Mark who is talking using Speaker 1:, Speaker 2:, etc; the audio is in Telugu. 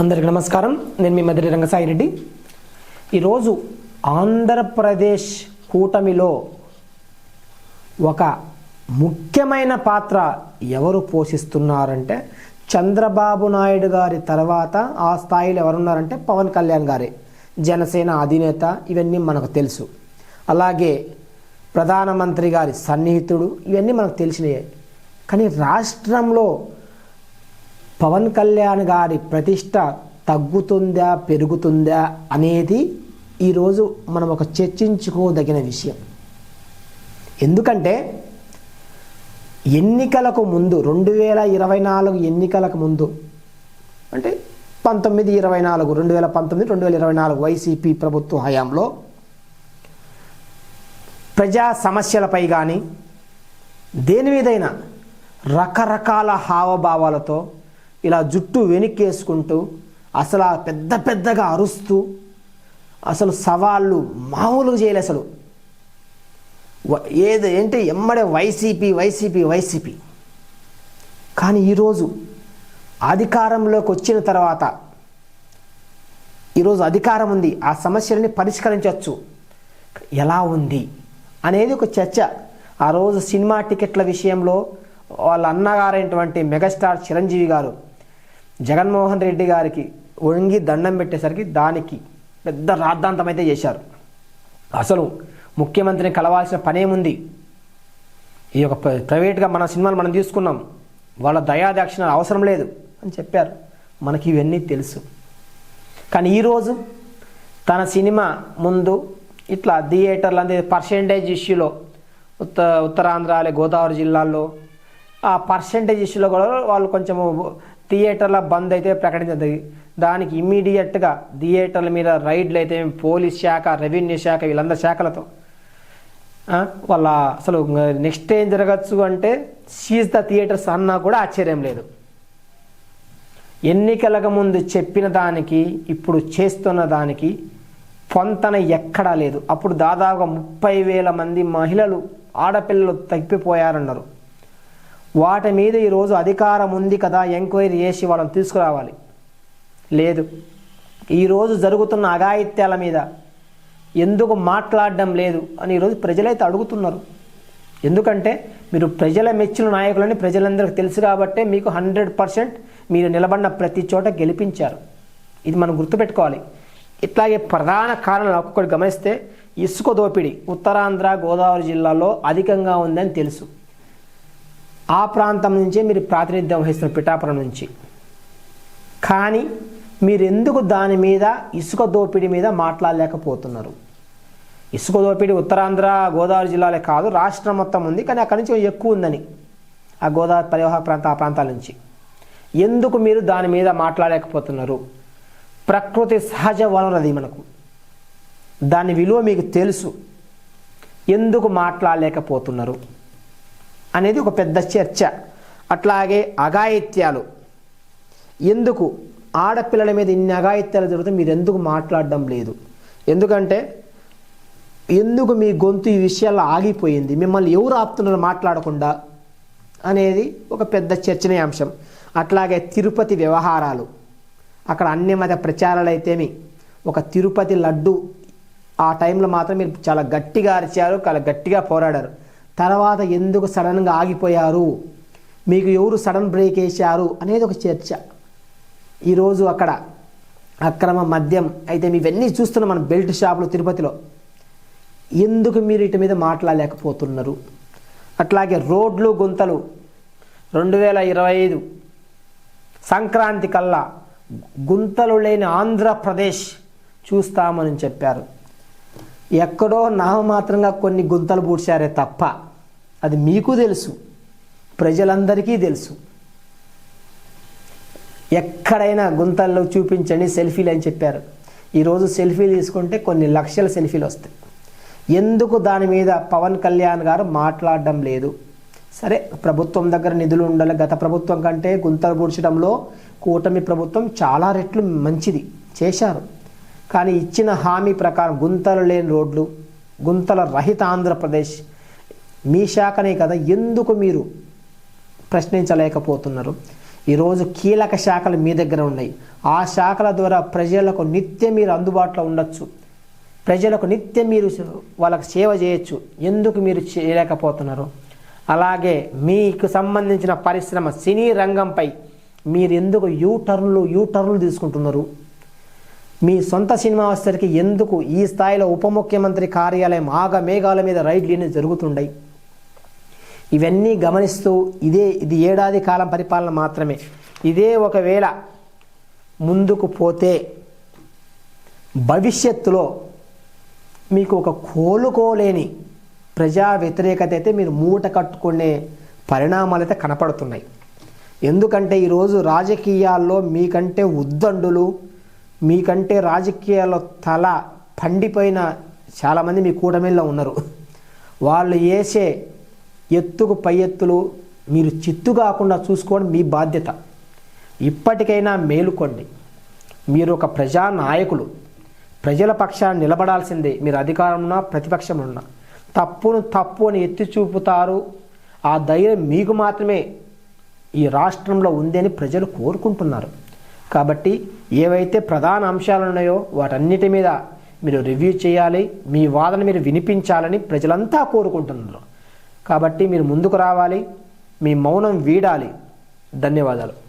Speaker 1: అందరికి నమస్కారం. నేను మీ మధురి రంగసాయి రెడ్డి. ఈరోజు ఆంధ్రప్రదేశ్ కూటమిలో ఒక ముఖ్యమైన పాత్ర ఎవరు పోషిస్తున్నారంటే చంద్రబాబు నాయుడు గారి తర్వాత ఆ స్థాయిలో ఎవరున్నారంటే పవన్ కళ్యాణ్ గారే. జనసేన అధినేత ఇవన్నీ మనకు తెలుసు. అలాగే ప్రధానమంత్రి గారి సన్నిహితుడు ఇవన్నీ మనకు తెలిసినయే. కానీ రాష్ట్రంలో పవన్ కళ్యాణ్ గారి ప్రతిష్ట తగ్గుతుందా పెరుగుతుందా అనేది ఈరోజు మనం ఒక చర్చించుకోదగిన విషయం. ఎందుకంటే ఎన్నికలకు ముందు రెండు వేల ఇరవై నాలుగు ఎన్నికలకు ముందు అంటే పంతొమ్మిది ఇరవై నాలుగు రెండు వేల పంతొమ్మిది రెండు వేల ఇరవై నాలుగు వైసీపీ ప్రభుత్వ హయాంలో ప్రజా సమస్యలపై కానీ దేని మీదైనా రకరకాల హావభావాలతో ఇలా జుట్టు వెనక్కేసుకుంటూ అసలు ఆ పెద్ద పెద్దగా అరుస్తూ అసలు సవాళ్ళు మామూలుగా చేయలే అసలు. ఏది ఏంటి? ఎమ్మడే వైసీపీ వైసీపీ వైసీపీ. కానీ ఈరోజు అధికారంలోకి వచ్చిన తర్వాత ఈరోజు అధికారం ఉంది ఆ సమస్యలని పరిష్కరించవచ్చు ఎలా ఉంది అనేది ఒక చర్చ. ఆ రోజు సినిమా టికెట్ల విషయంలో వాళ్ళ అన్నగారైనటువంటి మెగాస్టార్ చిరంజీవి గారు జగన్మోహన్ రెడ్డి గారికి ఒంగి దండం పెట్టేసరికి దానికి పెద్ద రాద్ధాంతం అయితే చేశారు. అసలు ముఖ్యమంత్రిని కలవాల్సిన పనేముంది ఈ యొక్క ప్రైవేట్గా మన సినిమాలు మనం తీసుకున్నాం. వాళ్ళ దయాదాక్షిణ అవసరం లేదు అని చెప్పారు. మనకి ఇవన్నీ తెలుసు. కానీ ఈరోజు తన సినిమా ముందు ఇట్లా థియేటర్లు అంటే పర్సెంటేజ్ ఇష్యూలో ఉత్త ఉత్తరాంధ్ర గోదావరి జిల్లాల్లో ఆ పర్సెంటేజ్ ఇష్యూలో కూడా వాళ్ళు కొంచెం థియేటర్ల బంద్ అయితే ప్రకటించింది. దానికి ఇమ్మీడియట్గా థియేటర్ల మీద రైడ్లు అయితే పోలీస్ శాఖ రెవెన్యూ శాఖ వీళ్ళందరి శాఖలతో వాళ్ళ అసలు నెక్స్ట్ ఏం జరగచ్చు అంటే సీజ్ ద థియేటర్స్ అన్నా కూడా ఆశ్చర్యం లేదు. ఎన్నికలకు ముందు చెప్పిన దానికి ఇప్పుడు చేస్తున్న దానికి పొంతన ఎక్కడా లేదు. అప్పుడు దాదాపుగా ముప్పై వేల మంది మహిళలు ఆడపిల్లలు తప్పిపోయారన్నారు. వాటి మీద ఈరోజు అధికారం ఉంది కదా ఎంక్వైరీ చేసి వాళ్ళని తీసుకురావాలి. లేదు. ఈరోజు జరుగుతున్న అఘాయిత్యాల మీద ఎందుకు మాట్లాడడం లేదు అని ఈరోజు ప్రజలైతే అడుగుతున్నారు. ఎందుకంటే మీరు ప్రజల మెచ్చిన నాయకులని ప్రజలందరికీ తెలుసు కాబట్టే మీకు హండ్రెడ్ పర్సెంట్ మీరు నిలబడిన ప్రతి చోట గెలిపించారు. ఇది మనం గుర్తుపెట్టుకోవాలి. ఇట్లాగే ప్రధాన కారణాలు ఒక్కొక్కటి గమనిస్తే ఇసుక దోపిడీ ఉత్తరాంధ్ర గోదావరి జిల్లాలో అధికంగా ఉందని తెలుసు. ఆ ప్రాంతం నుంచే మీరు ప్రాతినిధ్యం వహిస్తున్న పిఠాపురం నుంచి. కానీ మీరెందుకు దాని మీద ఇసుక దోపిడీ మీద మాట్లాడలేకపోతున్నారు? ఇసుక దోపిడీ ఉత్తరాంధ్ర గోదావరి జిల్లాలే కాదు రాష్ట్రం మొత్తం ఉంది కానీ అక్కడి నుంచి ఎక్కువ ఉందని ఆ గోదావరి పరివాహక ప్రాంత ఆ ప్రాంతాల నుంచి. ఎందుకు మీరు దాని మీద మాట్లాడలేకపోతున్నారు? ప్రకృతి సహజ వనరు అది మనకు. దాని విలువ మీకు తెలుసు. ఎందుకు మాట్లాడలేకపోతున్నారు? అనేది ఒక పెద్ద చర్చ. అట్లాగే అఘాయిత్యాలు. ఎందుకు? ఆడపిల్లల మీద ఇన్ని అఘాయిత్యాలు జరుగుతాయి మీరు ఎందుకు మాట్లాడడం లేదు? ఎందుకంటే ఎందుకు మీ గొంతు ఈ విషయాల్లో ఆగిపోయింది? మిమ్మల్ని ఎవరు ఆపుతున్నారు మాట్లాడకుండా? అనేది ఒక పెద్ద చర్చనీయాంశం అట్లాగే తిరుపతి వ్యవహారాలు. అక్కడ అన్ని మత ప్రచారాలు అయితేమి ఒక తిరుపతి లడ్డు ఆ టైంలో మాత్రం మీరు చాలా గట్టిగా అరిచారు చాలా గట్టిగా పోరాడారు. తర్వాత ఎందుకు సడన్గా ఆగిపోయారు? మీకు ఎవరు సడన్ బ్రేక్ వేశారు? అనేది ఒక చర్చ. ఈరోజు అక్కడ అక్రమ మద్యం అయితే ఇవన్నీ చూస్తున్నాం మన బెల్ట్ షాపులు తిరుపతిలో. ఎందుకు మీరు వీటి మీద మాట్లాడలేకపోతున్నారు? అట్లాగే రోడ్లు గుంతలు రెండు వేల ఇరవై ఐదు సంక్రాంతి కల్లా గుంతలు లేని ఆంధ్రప్రదేశ్ చూస్తామని చెప్పారు. ఎక్కడో నామమాత్రంగా కొన్ని గుంతలు పూడ్చారే తప్ప అది మీకు తెలుసు. ప్రజలందరికీ తెలుసు. ఎక్కడైనా గుంతల్లో చూపించండి సెల్ఫీలు అని చెప్పారు. ఈరోజు సెల్ఫీలు తీసుకుంటే కొన్ని లక్షల సెల్ఫీలు వస్తాయి. ఎందుకు దాని మీద పవన్ కళ్యాణ్ గారు మాట్లాడడం లేదు? సరే ప్రభుత్వం దగ్గర నిధులు ఉండాలి. గత ప్రభుత్వం కంటే గుంతలు పూడ్చడంలో కూటమి ప్రభుత్వం చాలా రెట్లు మంచిది చేశారు. కానీ ఇచ్చిన హామీ ప్రకారం గుంతలు లేని రోడ్లు గుంతల రహిత ఆంధ్రప్రదేశ్ మీ శాఖనే కదా ఎందుకు మీరు ప్రశ్నించలేకపోతున్నారు? ఈరోజు కీలక శాఖలు మీ దగ్గర ఉన్నాయి. ఆ శాఖల ద్వారా ప్రజలకు నిత్యం మీరు అందుబాటులో ఉండొచ్చు. ప్రజలకు నిత్యం మీరు వాళ్ళకు సేవ చేయొచ్చు. ఎందుకు మీరు చేయలేకపోతున్నారు? అలాగే మీకు సంబంధించిన పరిశ్రమ సినీ రంగంపై మీరు ఎందుకు యూ టర్న్లు యూ టర్న్లు తీసుకుంటున్నారు? మీ సొంత సినిమా వచ్చేసరికి ఎందుకు ఈ స్థాయిలో ఉప ముఖ్యమంత్రి కార్యాలయం ఆగ మేఘాల మీద రైడ్లు జరుగుతుండయి? ఇవన్నీ గమనిస్తూ ఇదే ఇది ఏడాది కాలం పరిపాలన మాత్రమే. ఇదే ఒకవేళ ముందుకు పోతే భవిష్యత్తులో మీకు ఒక కోలుకోలేని ప్రజా వ్యతిరేకత అయితే మీరు మూట కట్టుకునే పరిణామాలు అయితే కనపడుతున్నాయి. ఎందుకంటే ఈరోజు రాజకీయాల్లో మీకంటే ఉద్దండులు మీకంటే రాజకీయాల తల పండిపోయిన చాలామంది మీ కూటమిలో ఉన్నారు. వాళ్ళు వేసే ఎత్తుకు పై ఎత్తులు మీరు చిత్తు కాకుండా చూసుకోవడం మీ బాధ్యత. ఇప్పటికైనా మేలుకోండి. మీరు ఒక ప్రజా నాయకులు ప్రజల పక్షాన్ని నిలబడాల్సిందే. మీరు అధికారంలో ప్రతిపక్షం ఉన్నా తప్పును తప్పు అని ఎత్తి చూపుతారు. ఆ ధైర్యం మీకు మాత్రమే ఈ రాష్ట్రంలో ఉందని ప్రజలు కోరుకుంటున్నారు. కాబట్టి ఏవైతే ప్రధాన అంశాలు ఉన్నాయో వాటన్నిటి మీద మీరు రివ్యూ చేయాలి మీ వాదన మీరు వినిపించాలని ప్రజలంతా కోరుకుంటున్నారు. కాబట్టి మీరు ముందుకు రావాలి మీ మౌనం వీడాలి. ధన్యవాదాలు.